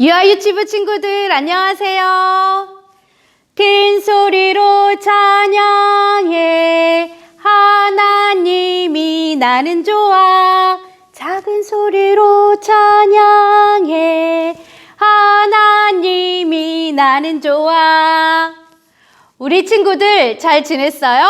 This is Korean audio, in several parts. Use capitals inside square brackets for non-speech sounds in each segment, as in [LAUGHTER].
유아 유치부 친구들 안녕하세요. 큰 소리로 찬양해 하나님이 나는 좋아 작은 소리로 찬양해 하나님이 나는 좋아 우리 친구들 잘 지냈어요?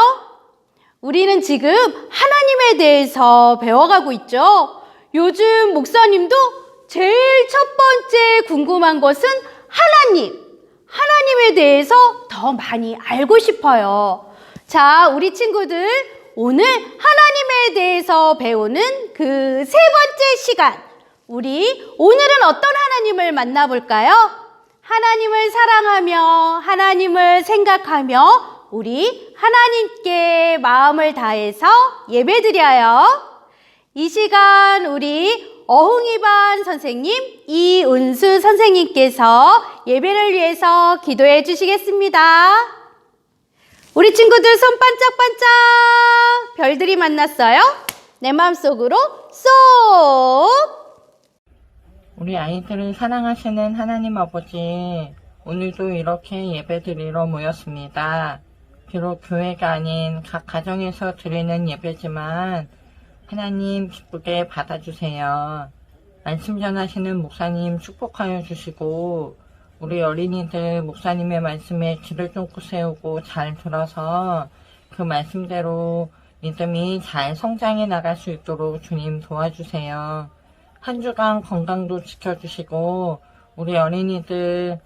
우리는 지금 하나님에 대해서 배워가고 있죠. 요즘 목사님도 제일 첫 번째 궁금한 것은 하나님, 하나님에 대해서 더 많이 알고 싶어요. 자, 우리 친구들, 오늘 하나님에 대해서 배우는 그 세 번째 시간. 우리 오늘은 어떤 하나님을 만나볼까요? 하나님을 사랑하며 하나님을 생각하며 우리 하나님께 마음을 다해서 예배드려요. 이 시간 우리 어흥이반 선생님, 이운수 선생님께서 예배를 위해서 기도해 주시겠습니다. 우리 친구들 손 반짝반짝 별들이 만났어요. 내 마음속으로 쏙! 우리 아이들을 사랑하시는 하나님 아버지, 오늘도 이렇게 예배 드리러 모였습니다. 비록 교회가 아닌 각 가정에서 드리는 예배지만, 하나님 기쁘게 받아주세요. 말씀 전하시는 목사님 축복하여 주시고, 우리 어린이들 목사님의 말씀에 귀를 쫑긋 세우고 잘 들어서 그 말씀대로 믿음이 잘 성장해 나갈 수 있도록 주님 도와주세요. 한 주간 건강도 지켜주시고 우리 어린이들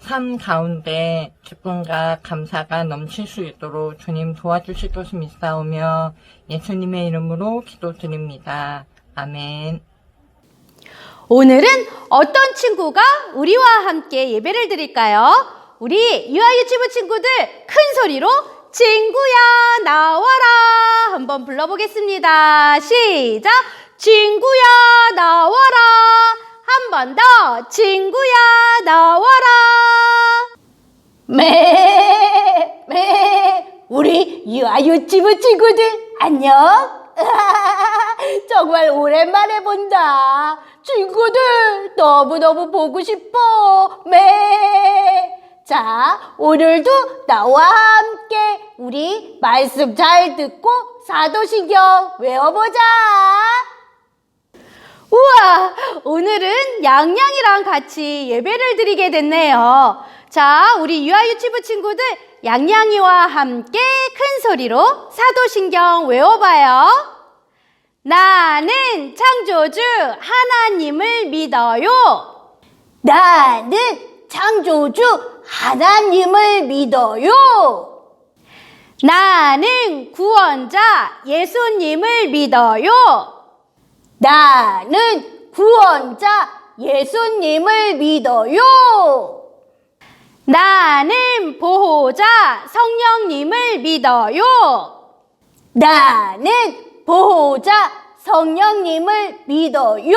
삶 가운데 기쁨과 감사가 넘칠 수 있도록 주님 도와주실 것을 믿사오며 예수님의 이름으로 기도드립니다. 아멘. 오늘은 어떤 친구가 우리와 함께 예배를 드릴까요? 우리 유아 유치부 친구들 큰 소리로 친구야 나와라 한번 불러보겠습니다. 시작! 친구야 나와라 한 번 더 친구야 나와라 매, 매, 우리 유아 유치부 친구들 안녕? [LAUGHS] 정말 오랜만에 본다. 친구들 너무너무 보고 싶어. 매. 자, 오늘도 나와 함께 우리 말씀 잘 듣고 사도신경 외워보자. 우와, 오늘은 양양이랑 같이 예배를 드리게 됐네요. 자, 우리 유아유치부 친구들 양양이와 함께 큰 소리로 사도신경 외워봐요. 나는 창조주 하나님을 믿어요. 나는 창조주 하나님을 믿어요. 나는 구원자 예수님을 믿어요. 나는 구원자 예수님을 믿어요. 나는 보호자 성령님을 믿어요. 나는 보호자 성령님을 믿어요.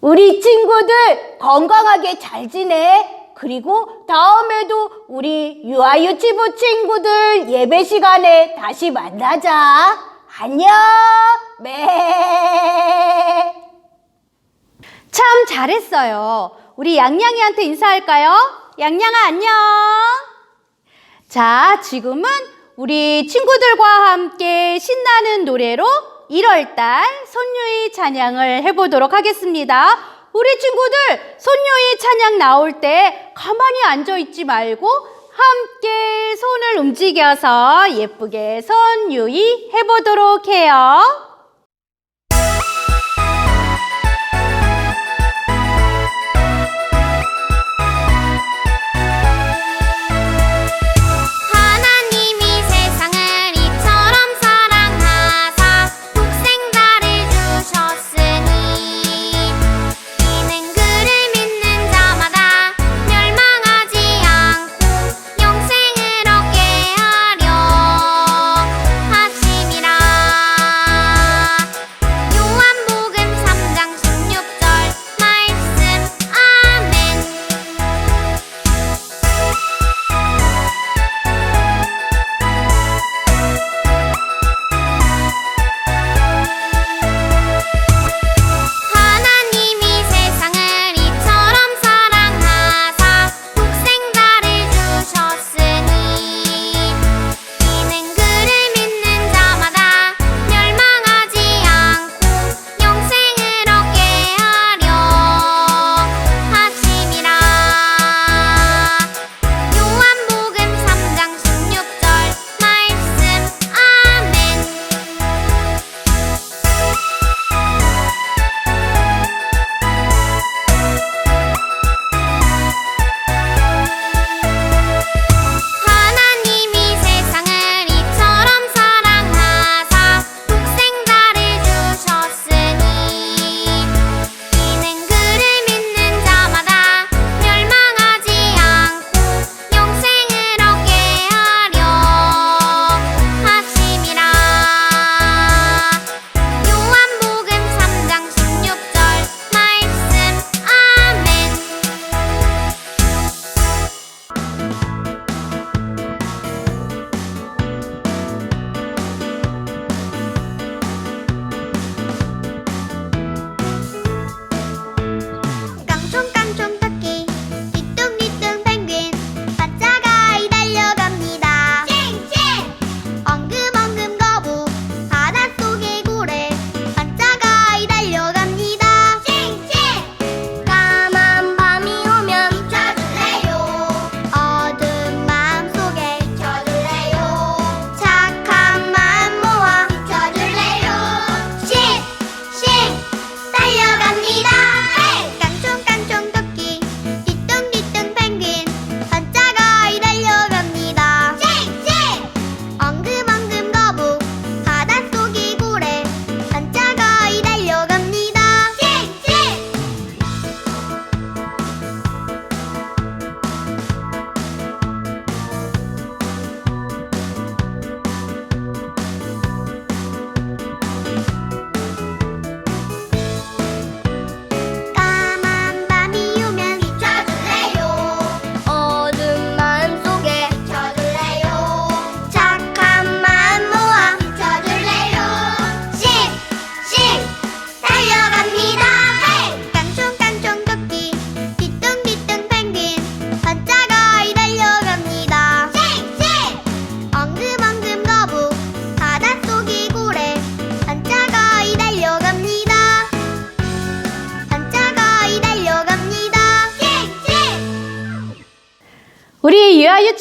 우리 친구들 건강하게 잘 지내. 그리고 다음에도 우리 유아유치부 친구들 예배 시간에 다시 만나자. 안녕. 네. 참 잘했어요. 우리 양양이한테 인사할까요? 양양아 안녕. 자, 지금은 우리 친구들과 함께 신나는 노래로 1월달 손유이 찬양을 해보도록 하겠습니다. 우리 친구들 손유이 찬양 나올 때 가만히 앉아 있지 말고 함께 손을 움직여서 예쁘게 손유이 해보도록 해요.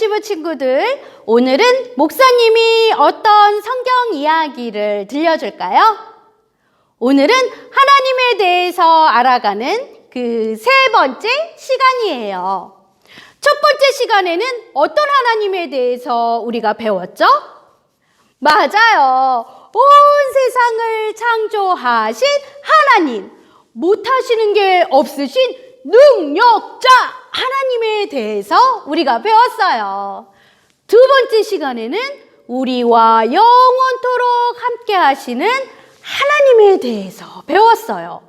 유치부 친구들, 오늘은 목사님이 어떤 성경 이야기를 들려줄까요? 오늘은 하나님에 대해서 알아가는 그 세 번째 시간이에요. 첫 번째 시간에는 어떤 하나님에 대해서 우리가 배웠죠? 맞아요. 온 세상을 창조하신 하나님. 못하시는 게 없으신 능력자 하나님에 대해서 우리가 배웠어요. 두 번째 시간에는 우리와 영원토록 함께 하시는 하나님에 대해서 배웠어요.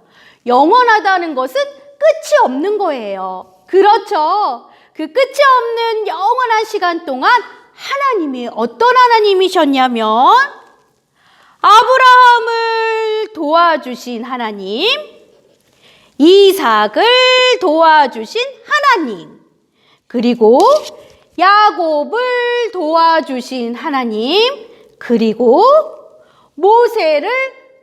영원하다는 것은 끝이 없는 거예요. 그렇죠. 그 끝이 없는 영원한 시간 동안 하나님이 어떤 하나님이셨냐면 아브라함을 도와주신 하나님, 이삭을 도와주신 하나님, 그리고 야곱을 도와주신 하나님, 그리고 모세를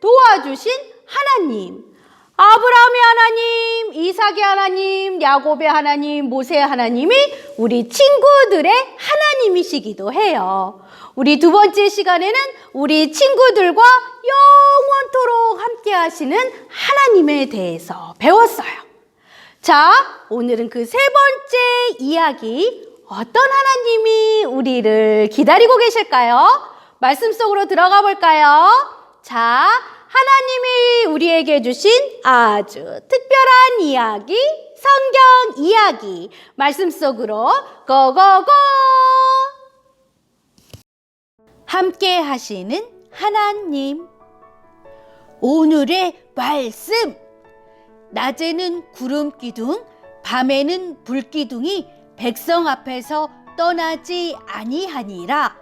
도와주신 하나님. 아브라함의 하나님, 이삭의 하나님, 야곱의 하나님, 모세의 하나님이 우리 친구들의 하나님이시기도 해요. 우리 두 번째 시간에는 우리 친구들과 영원토록 함께 하시는 하나님에 대해서 배웠어요. 자, 오늘은 그 세 번째 이야기, 어떤 하나님이 우리를 기다리고 계실까요? 말씀 속으로 들어가 볼까요? 자, 하나님이 우리에게 주신 아주 특별한 이야기, 성경 이야기, 말씀 속으로 고고고! 함께 하시는 하나님. 오늘의 말씀. 낮에는 구름 기둥, 밤에는 불 기둥이 백성 앞에서 떠나지 아니하니라.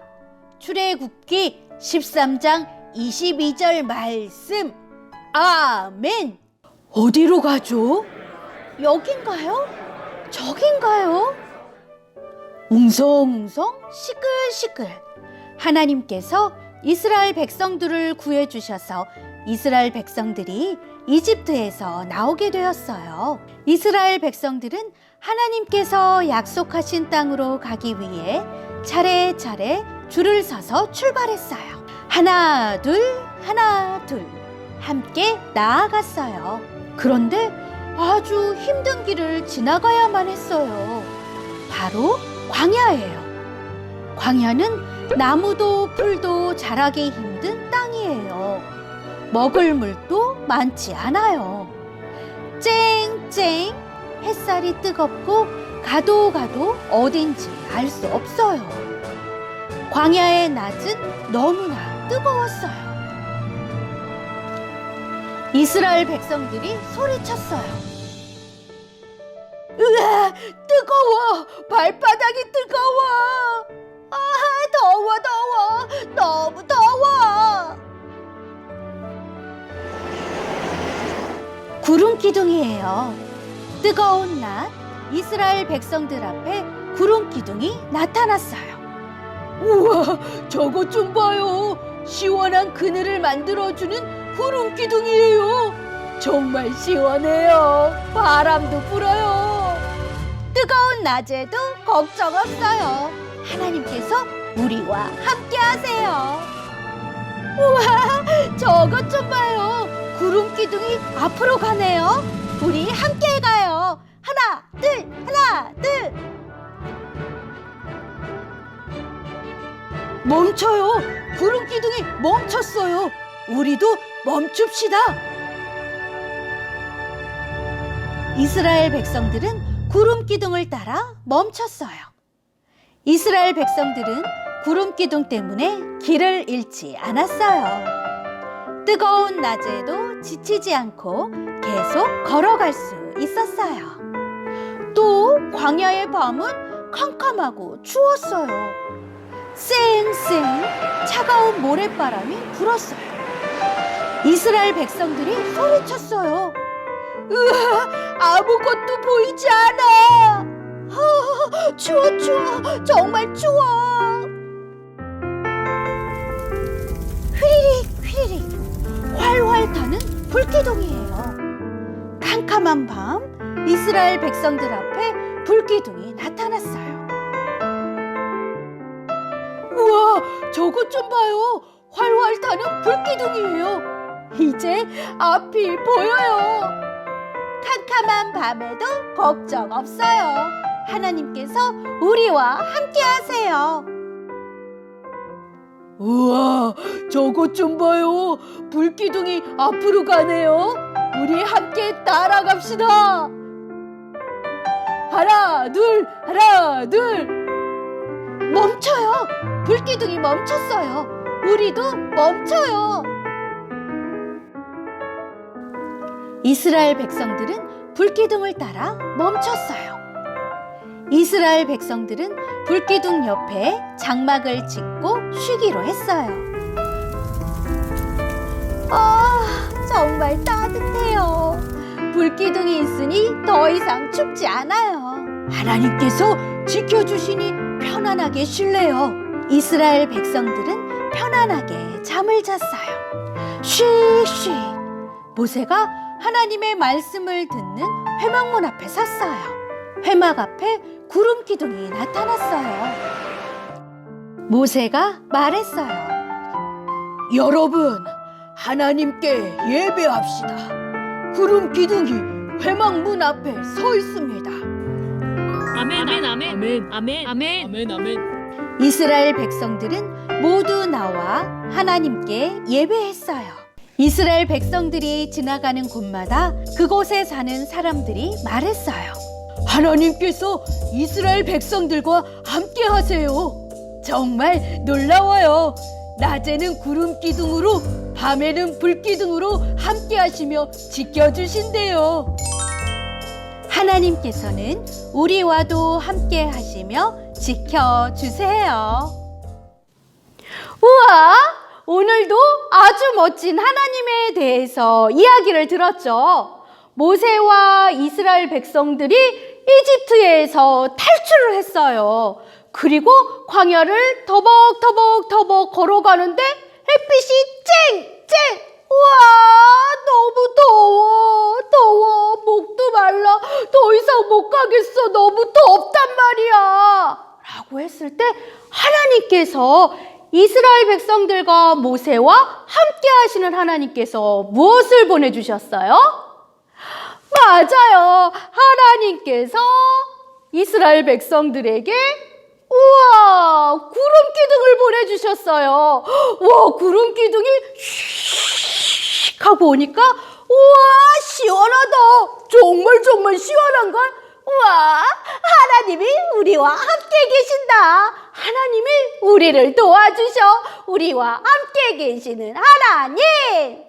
출애굽기 13장 22절 말씀. 아멘. 어디로 가죠? 여긴가요? 저긴가요? 웅성웅성 시끌시끌 하나님께서 이스라엘 백성들을 구해 주셔서 이스라엘 백성들이 이집트에서 나오게 되었어요. 이스라엘 백성들은 하나님께서 약속하신 땅으로 가기 위해 차례차례 줄을 서서 출발했어요. 하나, 둘, 하나, 둘. 함께 나아갔어요. 그런데 아주 힘든 길을 지나가야만 했어요. 바로 광야예요. 광야는 나무도 풀도 자라기 힘든 땅이에요. 먹을 물도 많지 않아요. 쨍쨍 햇살이 뜨겁고 가도 가도 어딘지 알 수 없어요. 광야의 낮은 너무나 뜨거웠어요. 이스라엘 백성들이 소리쳤어요. 으아, 뜨거워! 발바닥이 뜨거워! 아, 더워, 더워! 너무 더워! 구름 기둥이에요. 뜨거운 낮, 이스라엘 백성들 앞에 구름 기둥이 나타났어요. 우와, 저것 좀 봐요. 시원한 그늘을 만들어주는 구름 기둥이에요. 정말 시원해요. 바람도 불어요. 뜨거운 낮에도 걱정 없어요. 하나님께서 우리와 함께 하세요. 우와, 저것 좀 봐요. 구름 기둥이 앞으로 가네요. 우리 함께 가요. 하나, 둘, 하나, 둘. 멈춰요. 구름 기둥이 멈췄어요. 우리도 멈춥시다. 이스라엘 백성들은 구름 기둥을 따라 멈췄어요. 이스라엘 백성들은 구름 기둥 때문에 길을 잃지 않았어요. 뜨거운 낮에도 지치지 않고 계속 걸어갈 수 있었어요. 또 광야의 밤은 캄캄하고 추웠어요. 쌩쌩 차가운 모래바람이 불었어요. 이스라엘 백성들이 소리쳤어요. 으아, 아무것도 보이지 않아. 아, 추워, 추워. 정말 추워. 휘리릭, 휘리릭. 활활 타는 불기둥이에요. 캄캄한 밤, 이스라엘 백성들 앞에 불기둥이 나타났어요. 저것 좀 봐요. 활활 타는 불기둥이에요. 이제 앞이 보여요. 캄캄한 밤에도 걱정 없어요. 하나님께서 우리와 함께 하세요. 우와, 저것 좀 봐요. 불기둥이 앞으로 가네요. 우리 함께 따라갑시다. 하나, 둘, 하나, 둘. 멈춰요. 불기둥이 멈췄어요. 우리도 멈춰요. 이스라엘 백성들은 불기둥을 따라 멈췄어요. 이스라엘 백성들은 불기둥 옆에 장막을 짓고 쉬기로 했어요. 아, 정말 따뜻해요. 불기둥이 있으니 더 이상 춥지 않아요. 하나님께서 지켜주시니 편안하게 쉴래요. 이스라엘 백성들은 편안하게 잠을 잤어요. 쉬쉬. 모세가 하나님의 말씀을 듣는 회막문 앞에 섰어요. 회막 앞에 구름 기둥이 나타났어요. 모세가 말했어요. 여러분, 하나님께 예배합시다. 구름 기둥이 회막 문 앞에 서 있습니다. 아멘, 아멘, 아멘, 아멘, 아멘, 아멘, 아멘. 이스라엘 백성들은 모두 나와 하나님께 예배했어요. 이스라엘 백성들이 지나가는 곳마다 그곳에 사는 사람들이 말했어요. 하나님께서 이스라엘 백성들과 함께 하세요. 정말 놀라워요. 낮에는 구름 기둥으로, 밤에는 불 기둥으로 함께 하시며 지켜주신대요. 하나님께서는 우리와도 함께 하시며 지켜주세요. 우와! 오늘도 아주 멋진 하나님에 대해서 이야기를 들었죠. 모세와 이스라엘 백성들이 이집트에서 탈출을 했어요. 그리고 광야를 터벅터벅터벅 걸어가는데 햇빛이 쨍 쨍! 우와! 너무 더워! 더워! 목도 말라! 더 이상 못 가겠어! 너무 덥단 말이야! 라고 했을 때 하나님께서 이스라엘 백성들과 모세와 함께 하시는 하나님께서 무엇을 보내주셨어요? 맞아요. 하나님께서 이스라엘 백성들에게 우와 구름 기둥을 보내주셨어요. 와 구름 기둥이 슉 하고 오니까 우와 시원하다. 정말 정말 시원한 걸. 우와 하나님이 우리와 함께 계신다. 하나님이 우리를 도와주셔. 우리와 함께 계시는 하나님.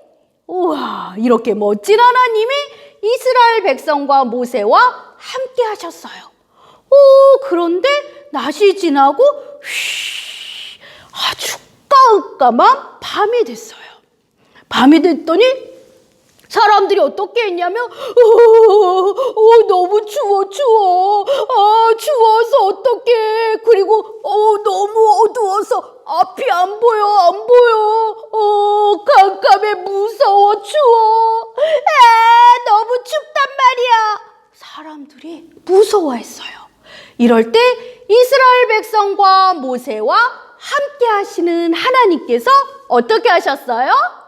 우와, 이렇게 멋진 하나님이 이스라엘 백성과 모세와 함께 하셨어요. 오, 그런데 낮이 지나고 휘, 아주 깜깜한 밤이 됐어요. 밤이 됐더니 사람들이 어떻게 했냐면, 어, 어, 너무 추워, 추워. 아, 추워서 어떡해. 그리고, 어, 너무 어두워서 앞이 안 보여, 안 보여. 어, 깜깜해, 무서워, 추워. 에, 너무 춥단 말이야. 사람들이 무서워했어요. 이럴 때 이스라엘 백성과 모세와 함께 하시는 하나님께서 어떻게 하셨어요?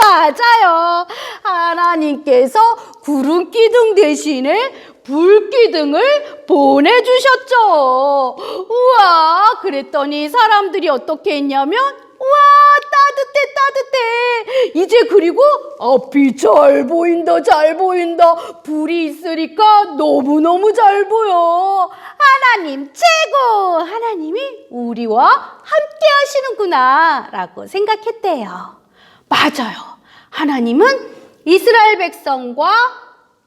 맞아요. 하나님께서 구름 기둥 대신에 불 기둥을 보내주셨죠. 우와, 그랬더니 사람들이 어떻게 했냐면, 우와, 따뜻해, 따뜻해. 이제 그리고 앞이 잘 보인다, 잘 보인다. 불이 있으니까 너무너무 잘 보여. 하나님 최고! 하나님이 우리와 함께 하시는구나. 라고 생각했대요. 맞아요. 하나님은 이스라엘 백성과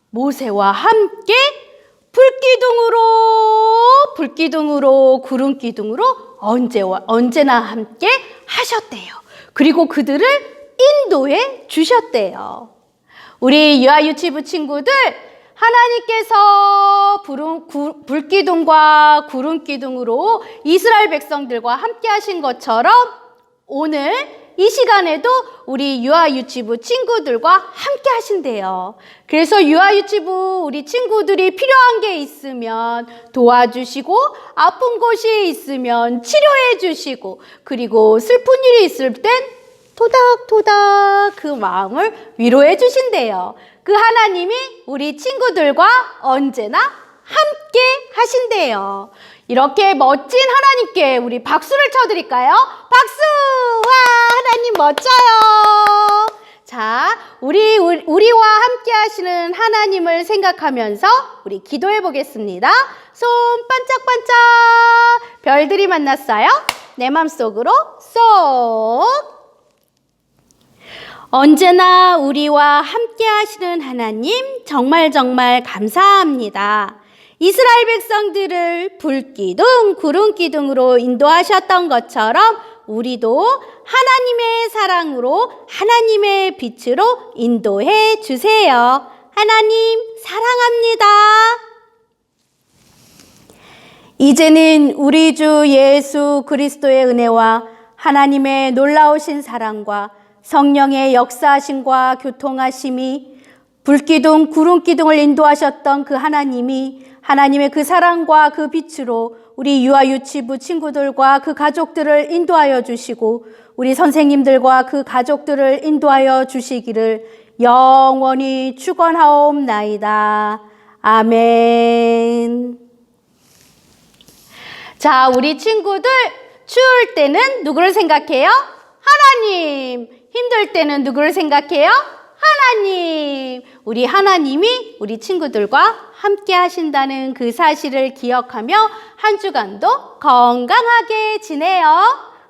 모세와 함께 불기둥으로, 불기둥으로, 구름기둥으로 언제와, 언제나 함께 하셨대요. 그리고 그들을 인도해 주셨대요. 우리 유아 유치부 친구들, 하나님께서 부름, 구, 불기둥과 구름기둥으로 이스라엘 백성들과 함께 하신 것처럼 오늘 이 시간에도 우리 유아유치부 친구들과 함께 하신대요. 그래서 유아유치부 우리 친구들이 필요한 게 있으면 도와주시고 아픈 곳이 있으면 치료해 주시고 그리고 슬픈 일이 있을 땐 토닥토닥 그 마음을 위로해 주신대요. 그 하나님이 우리 친구들과 언제나 함께 하신대요. 이렇게 멋진 하나님께 우리 박수를 쳐드릴까요? 박수! 와, 하나님 멋져요. 자, 우리, 우리- 우리와 함께 하시는 하나님을 생각하면서 우리 기도해 보겠습니다. 손 반짝반짝. 별들이 만났어요. 내 맘속으로 쏙. 언제나 우리와 함께 하시는 하나님 정말 정말 감사합니다. 이스라엘 백성들을 불기둥, 구름기둥으로 인도하셨던 것처럼 우리도 하나님의 사랑으로 하나님의 빛으로 인도해 주세요. 하나님 사랑합니다. 이제는 우리 주 예수 그리스도의 은혜와 하나님의 놀라우신 사랑과 성령의 역사하심과 교통하심이 불기둥, 구름기둥을 인도하셨던 그 하나님이 하나님의 그 사랑과 그 빛으로 우리 유아유치부 친구들과 그 가족들을 인도하여 주시고 우리 선생님들과 그 가족들을 인도하여 주시기를 영원히 축원하옵나이다. 아멘. 자, 우리 친구들 추울 때는 누구를 생각해요? 하나님. 힘들 때는 누구를 생각해요? 하나님. 우리 하나님이 우리 친구들과 함께 하신다는 그 사실을 기억하며 한 주간도 건강하게 지내요.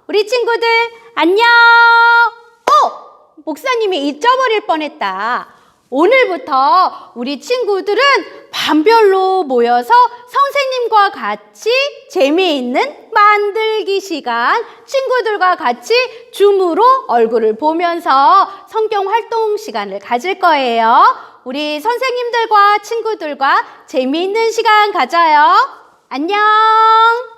우리 친구들 안녕. 어, 목사님이 잊어버릴 뻔했다. 오늘부터 우리 친구들은 반별로 모여서 선생님과 같이 재미있는 만들기 시간, 친구들과 같이 줌으로 얼굴을 보면서 성경 활동 시간을 가질 거예요. 우리 선생님들과 친구들과 재미있는 시간 가져요. 안녕!